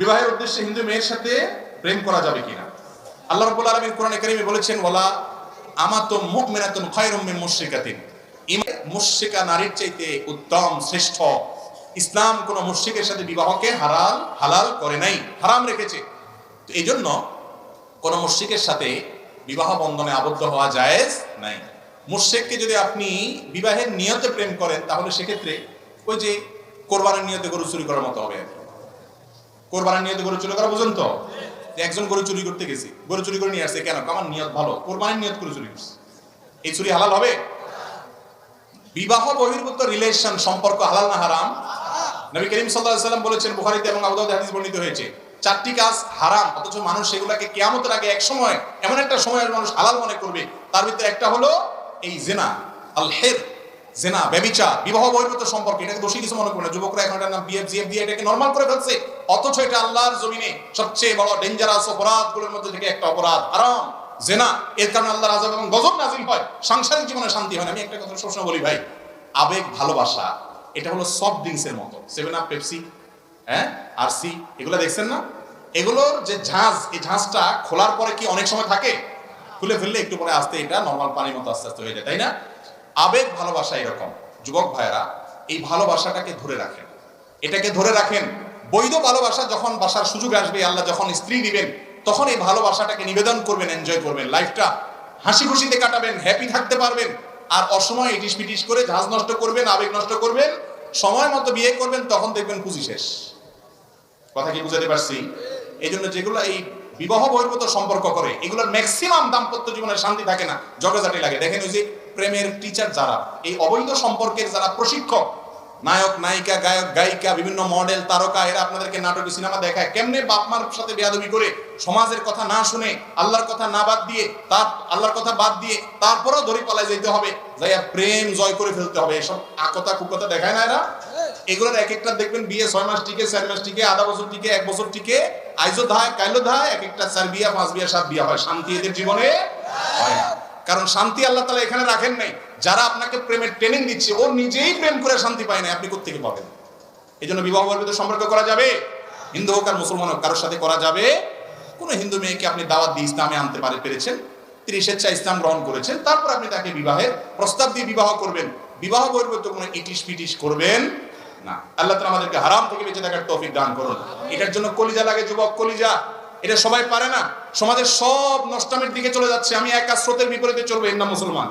বিবাহের উদ্দেশ্যে হিন্দু মেয়ের সাথে প্রেম করা যাবে কিনা? আল্লাহ রাব্বুল আলামিন কোরআনে কারিমে বলেছেন, ওয়ালা আমাতু মুমিনাতুন খায়রুম মিন মুশরিকাতিন। মুশরিকা নারীর চাইতে উত্তম, শ্রেষ্ঠ। ইসলাম কোন মুশরিকের সাথে বিবাহকে হারাল, হালাল করে নাই, হারাম রেখেছে। তো এই জন্য কোন মুশরিকের সাথে বিবাহ বন্ধনে আবদ্ধ হওয়া জায়েজ নাই। মুশরিককে যদি আপনি বিবাহের নিয়তে প্রেম করেন, তাহলে সেক্ষেত্রে ওই যে কোরবানের নিয়তে গরু চুরি করার মতো হবে আর কি। কোরবানের নিয়তে গরু চুরি করা বুঝুন তো একজন গরু চুরি করতে গেছি। গরু চুরি করে নিয়ে আসছে কেন? আমার নিয়ত ভালো। কোরবানির নিয়ত করে চুরি করছে। এই চুরি হালাল হবে? বিবাহ বহির্ভূত রিলেশন সম্পর্ক হালাল না হারাম? নবী করিম আলাইহি সাল্লাম বলেছেন, বুখারীতে এবং আবু হাদিস বর্ণিত হয়েছে, চারটি কাজ হারাম, অথচ মানুষ সেগুলোকে কিয়ামতের আগে এক সময়, এমন একটা সময় মানুষ হালাল মনে করবে। তার ভিতরে একটা হলো এই জেনা আল হের জেনা, ব্যবিচার, বিবাহ বহির্ভূত সম্পর্ক, এটাকে দোষী কিছু মনে করে না। যুবকরা এখন এটার নাম বিএফ জিএফ দিয়ে এটাকে নর্মাল করে ফেলছে। অথচ এটা আল্লাহর জমিনে সবচেয়ে বড় ডেঞ্জারাস অপরাধগুলোর মধ্যে থেকে একটা অপরাধ। হারাম, জেনা, এর কারণে আল্লাহর আযাব এবং গজব নাজিল হয়। সাংসারিক জীবনে শান্তি হয় না। আমি একটা কথা সবসময় বলি ভাই, আবেগ, ভালোবাসা, এটা হলো সফট ড্রিঙ্কসের মতো। সেভেন আপ পেপসি হ্যাঁ আর সি এগুলো দেখছেন না? এগুলোর যে ঝাঁজ, এই ঝাঁজটা খোলার পরে কি অনেক সময় থাকে? খুলে ফেললে একটু পরে আস্তে এটা নর্মাল পানির মতো আস্তে আস্তে হয়ে যায়, তাই না? আবেগ, ভালোবাসা এরকম। যুবক ভাইয়েরা, এই ভালোবাসাটাকে ধরে রাখেন। এটাকে ধরে রাখেন, বৈধ ভালোবাসা যখন বাসার সুযোগ আসবে, আল্লাহ যখন স্ত্রী দিবেন তখন এই ভালোবাসাটাকে নিবেদন করবেন এনজয় করবেন লাইফটা হাসি খুশিতে কাটাবেন হ্যাপি থাকতে পারবেন। আর অসময় ইটিস পিটিস করে ঝাঁজ নষ্ট করবেন, আবেগ নষ্ট করবেন, সময় মতো বিয়ে করবেন, তখন দেখবেন পুঁজি শেষ। কথা কি বুঝাতে পারছি? এই জন্য যেগুলো এই বিবাহ বহির্ভূত সম্পর্ক করে, এগুলোর ম্যাক্সিমাম দাম্পত্য জীবনে শান্তি থাকে না জগজাটি লাগে। দেখেন ওই যে প্রেমের টিচার যারা, এই অবৈধ সম্পর্কের যারা প্রশিক্ষক, নায়ক, নায়িকা, গায়ক, গায়িকা, বিভিন্ন মডেল তারকা, এরা আপনাদেরকে নাটক সিনেমা দেখায়, কেমনে বাপ মার সাথে বেয়াদবি করে সমাজের কথা না শুনে, আল্লাহর কথা না বাদ দিয়ে, তার, আল্লাহর কথা বাদ দিয়ে, তারপরেও ধরে পালায় যেতে হবে, যাইয়া প্রেম জয় করে ফেলতে হবে, এসব আকতা কুকতা দেখায় না এরা এগুলোর এক একটা দেখবেন, বিয়ে ছয় মাস টিকে, চার মাস টিকে, আধা বছর টিকে, এক বছর টিকে আইজো ধায় কাইলো ধায় এক একটা চার বিয়া, পাঁচ বিয়া, সাত বিয়া হয়, শান্তি এদের জীবনে। কারণ শান্তি আল্লাহ তালা এখানে রাখেন নাই। যারা আপনাকে প্রেমের ট্রেনিং দিচ্ছে, ও নিজেই প্রেম করে শান্তি পায় না আপনি কোথেকে পাবেন? এই জন্য বিবাহ বর্বিত সম্পর্ক করা যাবে? হিন্দু হোক আর মুসলমান হোক, কারোর সাথে করা যাবে? কোন হিন্দু মেয়েকে আপনি দাওয়াত দিয়ে ইসলামে আনতে পারে পেরেছেন, তিনি স্বেচ্ছা ইসলাম গ্রহণ করেছেন, তারপর আপনি তাকে বিবাহের প্রস্তাব দিয়ে বিবাহ করবেন। বিবাহ বহির্ভূত কোনো ইটিস পিটিস করবেন না। আল্লাহ তালা আমাদেরকে হারাম থেকে বেঁচে থাকার তৌফিক দান করুন। এটার জন্য কলিজা লাগে, যুবক, কলিজা। এটা সবাই পারে না। সমাজের সব নষ্টামের দিকে চলে যাচ্ছে। আমি একা স্রোতের বিপরীতে চলবো এর নাম মুসলমান।